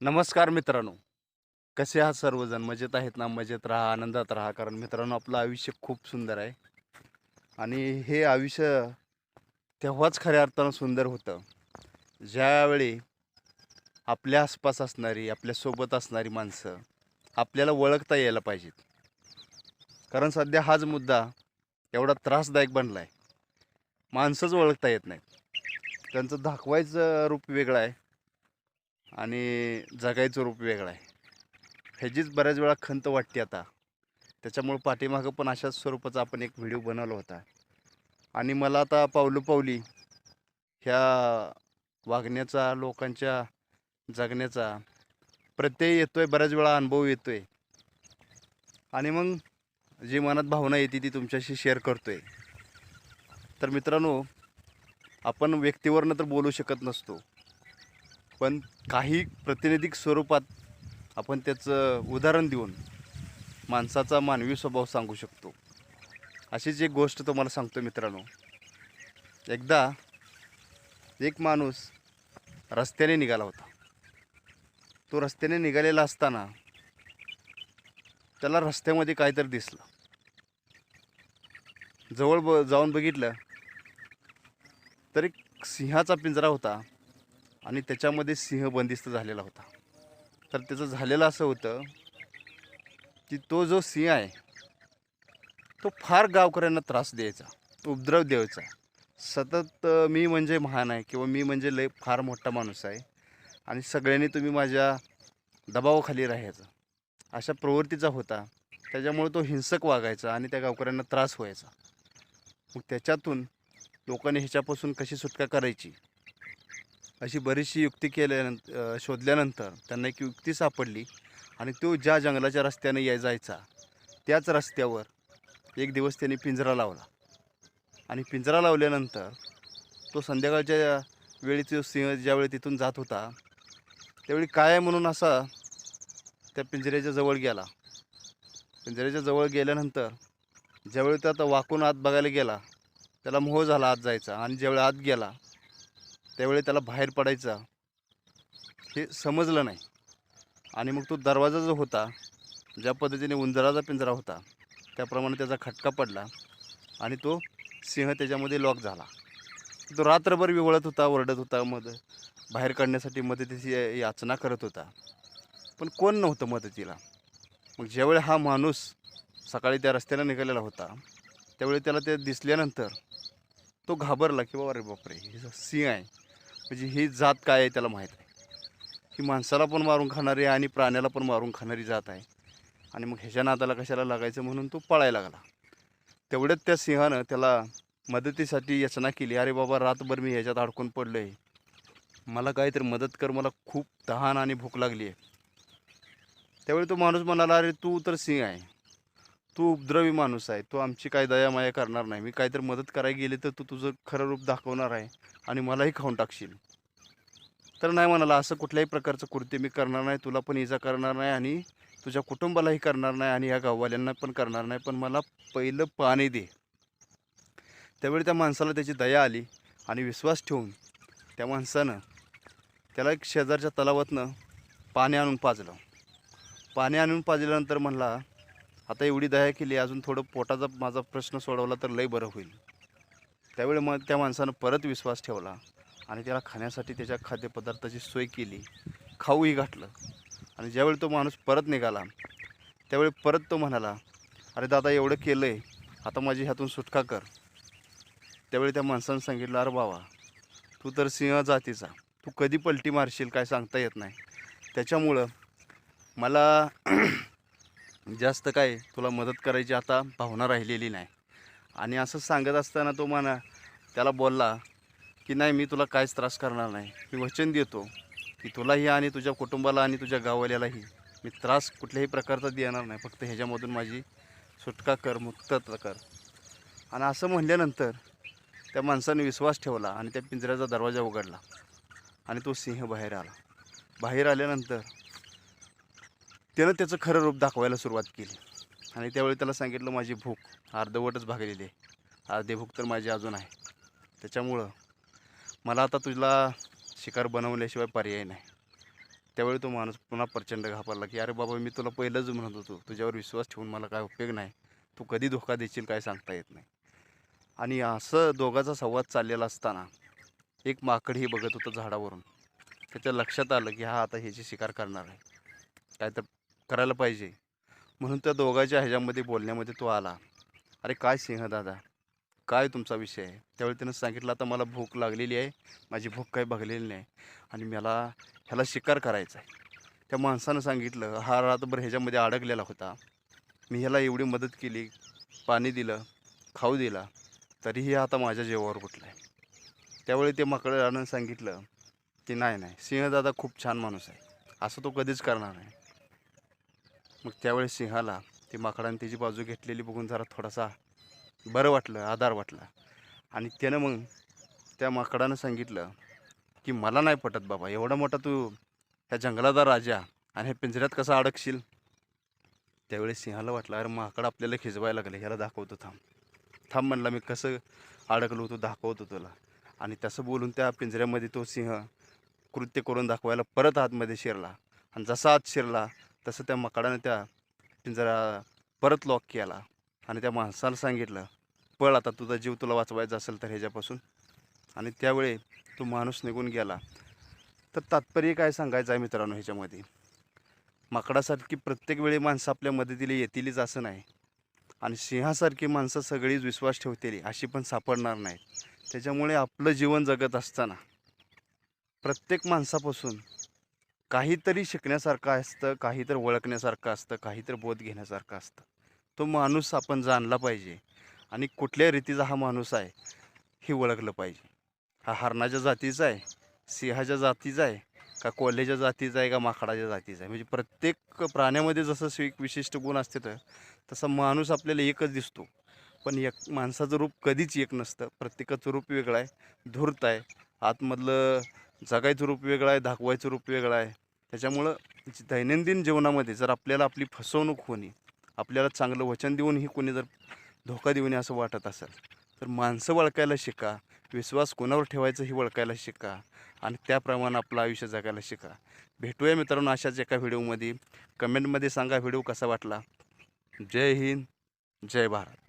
नमस्कार मित्रांनो. कसे आहात सर्वजण? मजेत आहेत ना? मजेत राहा आनंदात राहा कारण मित्रांनो आपलं आयुष्य खूप सुंदर आहे. आणि हे आयुष्य तेव्हाच खऱ्या अर्थानं सुंदर होतं. ज्यावेळी आपल्या आसपास असणारी आपल्यासोबत असणारी माणसं आपल्याला ओळखता यायला पाहिजेत. कारण सध्या हाच मुद्दा एवढा त्रासदायक बनला आहे माणसंच ओळखता येत नाहीत. त्यांचं दाखवायचं रूप वेगळं आहे. आणि जगायचं रूप वेगळं आहे. ह्याचीच बऱ्याच वेळा खंत वाटते आता. त्याच्यामुळं पाठीमागं पण अशाच स्वरूपाचा आपण एक व्हिडिओ बनवला होता. आणि मला आता पावलोपावली ह्या वागण्याचा लोकांच्या जगण्याचा प्रत्यय येतोय बऱ्याच वेळा अनुभव येतो आहे आणि मग जी मनात भावना येते ती तुमच्याशी शेअर करतो आहे तर मित्रांनो आपण व्यक्तीवरनं तर बोलू शकत नसतो. पण काही प्रातिनिधिक स्वरूपात आपण त्याचं उदाहरण देऊन माणसाचा मानवी स्वभाव सांगू शकतो. अशीच एक गोष्ट तुम्हाला सांगतो मित्रांनो एकदा एक माणूस रस्त्याने निघाला होता. तो रस्त्याने निघालेला असताना त्याला रस्त्यामध्ये काहीतरी दिसलं. जवळ ब जाऊन बघितलं तर एक सिंहाचा पिंजरा होता. आणि त्याच्यामध्ये सिंह बंदिस्त झालेला होता. तर त्याचं झालेलं असं होतं की तो जो सिंह आहे तो फार गावकऱ्यांना त्रास द्यायचा उपद्रव द्यायचा. सतत मी म्हणजे महान आहे किंवा मी म्हणजे लय फार मोठा माणूस आहे आणि सगळ्यांनी तुम्ही माझ्या दबावाखाली राहायचं. अशा प्रवृत्तीचा होता. त्याच्यामुळे तो हिंसक वागायचा आणि त्या गावकऱ्यांना त्रास व्हायचा. मग त्याच्यातून लोकांनी ह्याच्यापासून कशी सुटका करायची? अशी बरीचशी युक्ती केल्यानंतर शोधल्यानंतर त्यांना एक युक्ती सापडली आणि तो ज्या जंगलाच्या रस्त्याने याय जायचा त्याच रस्त्यावर एक दिवस त्यांनी पिंजरा लावला. आणि पिंजरा लावल्यानंतर तो संध्याकाळच्या वेळी तो सिंह ज्यावेळी तिथून जात होता त्यावेळी काय आहे म्हणून असा त्या पिंजऱ्याच्या जवळ गेला. पिंजऱ्याच्या जवळ गेल्यानंतर ज्यावेळी तो आता वाकून आत बघायला गेला त्याला मोह झाला आत जायचा आणि ज्यावेळी आत गेला त्यावेळी त्याला बाहेर पडायचा हे समजलं नाही. आणि मग तो दरवाजा जो होता ज्या पद्धतीने उंदराचा पिंजरा होता त्याप्रमाणे त्याचा खटका पडला आणि तो सिंह त्याच्यामध्ये लॉक झाला. तो रात्रभर विवळत होता ओरडत होता मद बाहेर काढण्यासाठी मदतीची याचना करत होता. पण कोण नव्हतं मदतीला. मग ज्यावेळी हा माणूस सकाळी त्या रस्त्याला निघालेला होता त्यावेळी त्याला ते दिसल्यानंतर तो घाबरला की बाबा अरे बापरे हे सिंह आहे. म्हणजे ही जात काय आहे त्याला माहीत आहे ही माणसाला पण मारून खाणारी आहे आणि प्राण्याला पण मारून खाणारी जात आहे. आणि मग ह्याच्या नादाला कशाला लागायचं म्हणून तो पळायला लागला. तेवढ्यात त्या सिंहानं त्याला मदतीसाठी याचना केली. अरे बाबा रातभर मी ह्याच्यात अडकून पडलो आहे मला काहीतरी मदत कर मला खूप तहान आणि भूक लागली आहे त्यावेळी तो माणूस म्हणाला अरे तू तर सिंह आहे. तू उपद्रवी माणूस आहे. तू आमची काय दया माया करणार नाही. मी काहीतरी मदत करायला गेली तर तू तुझं खरं रूप दाखवणार आहे आणि मलाही खाऊन टाकशील. तर नाही म्हणाला असं कुठल्याही प्रकारचं कृत्य मी करणार नाही तुला पण इजा करणार नाही आणि तुझ्या कुटुंबालाही करणार नाही आणि ह्या गाववाल्यांना पण करणार नाही पण मला पहिलं पाणी दे. त्यावेळी त्या माणसाला त्याची दया आली आणि विश्वास ठेवून त्या माणसानं त्याला एक शेजारच्या तलावातनं पाणी आणून पाजलं. पाणी आणून पाजल्यानंतर म्हणला आता एवढी दया केली अजून थोडं पोटाचा माझा प्रश्न सोडवला तर लय बरं होईल. त्यावेळी मग त्या माणसानं परत विश्वास ठेवला आणि त्याला खाण्यासाठी त्याच्या खाद्यपदार्थाची सोय केली. खाऊही घातलं. आणि ज्यावेळी तो माणूस परत निघाला त्यावेळी परत तो म्हणाला अरे दादा एवढं केलं आहे आता माझी ह्यातून सुटका कर. त्यावेळी त्या माणसानं सांगितलं अरे बाबा तू तर सिंह जातीचा. तू कधी पलटी मारशील काय सांगता येत नाही. त्याच्यामुळं मला जास्त काय तुला मदत करायची आता भावना राहिलेली नाही. आणि असं सांगत असताना तो म्हणा त्याला बोलला की नाही मी तुला काहीच त्रास करणार नाही. मी वचन देतो की तुलाही आणि तुझ्या कुटुंबाला आणि तुझ्या गाववाल्यालाही मी त्रास कुठल्याही प्रकारचा देणार नाही. फक्त ह्याच्यामधून माझी सुटका कर मुक्तता कर. आणि असं म्हणल्यानंतर त्या माणसाने विश्वास ठेवला आणि त्या पिंजऱ्याचा दरवाजा उघडला आणि तो सिंह बाहेर आला. बाहेर आल्यानंतर त्यानं त्याचं खरं रूप दाखवायला सुरुवात केली. आणि त्यावेळी त्याला सांगितलं माझी भूक अर्धवटच भागलेली आहे. अर्धी भूक तर माझी अजून आहे. त्याच्यामुळं मला आता तुझला शिकार बनवल्याशिवाय पर्याय नाही. त्यावेळी तो माणूस पुन्हा प्रचंड घाबरला की अरे बाबा मी तुला पहिलंच म्हणत होतो तुझ्यावर विश्वास ठेवून मला काय उपयोग नाही. तू कधी धोका देशील काय सांगता येत नाही. आणि असं दोघाचा संवाद चाललेला असताना एक माकडही बघत होतं झाडावरून. त्याच्या लक्षात आलं की हा आता ह्याची शिकार करणार आहे. काय तर करायला पाहिजे. म्हणून त्या दोघांच्या ह्याच्यामध्ये बोलण्यामध्ये तो आला. अरे काय सिंह दादा? काय तुमचा विषय आहे? त्यावेळी त्यानं सांगितलं आता मला भूक लागलेली आहे. माझी भूक काही भगलेली नाही. आणि मला ह्याला शिकार करायचा आहे त्या माणसानं सांगितलं हा रातभर ह्याच्यामध्ये अडकलेला होता. मी ह्याला एवढी मदत केली. पाणी दिलं खाऊ दिला. तरीही आता माझ्या जेवावर उठला आहे त्यावेळी ते माकडानं सांगितलं की नाही नाही. सिंहदादा खूप छान माणूस आहे. असं तो कधीच करणार नाही. मग त्यावेळी सिंहाला ते माकडाने त्याची बाजू घेतलेली बघून जरा थोडासा बरं वाटलं आधार वाटला. आणि त्यानं मग त्या माकडानं सांगितलं की मला नाही पटत बाबा एवढा मोठा तू ह्या जंगलाचा राजा आणि ह्या पिंजऱ्यात कसा अडकशील? त्यावेळी सिंहाला वाटलं अरे माकड आपल्याला खिजवायला लागलं ह्याला दाखवतो थांब. थांब म्हणला मी कसं अडकलो होतो दाखवतो तुला. आणि तसं बोलून त्या पिंजऱ्यामध्ये तो सिंह कृत्य करून दाखवायला परत आतमध्ये शिरला. आणि जसा आत शिरला तसं त्या माकडानं त्या पिंजरा परत लॉक केला आणि त्या माणसाला सांगितलं पळ आता तुझा जीव तुला वाचवायचा असेल तर ह्याच्यापासून. आणि त्यावेळी तो माणूस निघून गेला. तर तात्पर्य काय सांगायचं आहे मित्रांनो ह्याच्यामध्ये? माकडासारखी प्रत्येक वेळी माणसं आपल्या मदतीला येतीलच असं नाही. आणि सिंहासारखी माणसं सगळीच विश्वास ठेवतेली अशी पण सापडणार नाहीत. त्याच्यामुळे आपलं जीवन जगत असताना प्रत्येक माणसापासून काहीतरी शिकण्यासारखं असतं काहीतरी ओळखण्यासारखं असतं काहीतरी बोध घेण्यासारखं असतं. तो माणूस आपण जाणला पाहिजे आणि कुठल्या रीतीचा हा माणूस आहे हे ओळखलं पाहिजे. हा हरणाच्या जातीचा आहे सिंहाच्या जातीचा आहे का कोल्ह्याच्या जातीचा आहे का माकडाच्या जातीचा आहे? म्हणजे प्रत्येक प्राण्यामध्ये जसं एक विशिष्ट गुण असते तर तसा माणूस आपल्याला एकच दिसतो. पण एक माणसाचं रूप कधीच एक नसतं. प्रत्येकाचं रूप वेगळं आहे धूर्त आहे. आतमधलं जगायचं रूप वेगळं आहे दाखवायचं रूप वेगळं आहे. त्याच्यामुळं दैनंदिन जीवनामध्ये जर आपल्याला आपली फसवणूक होणे आपल्याला चांगलं वचन देऊनही कोणी जर धोका देऊन असं वाटत असेल तर माणसं वळकायला शिका विश्वास कोणावर ठेवायचं हे वळकायला शिका आणि त्याप्रमाणे आपलं आयुष्य जगायला शिका. भेटूया मित्रांनो अशाच एका व्हिडिओमध्ये. कमेंटमध्ये सांगा व्हिडिओ कसा वाटला. जय हिंद जय भारत.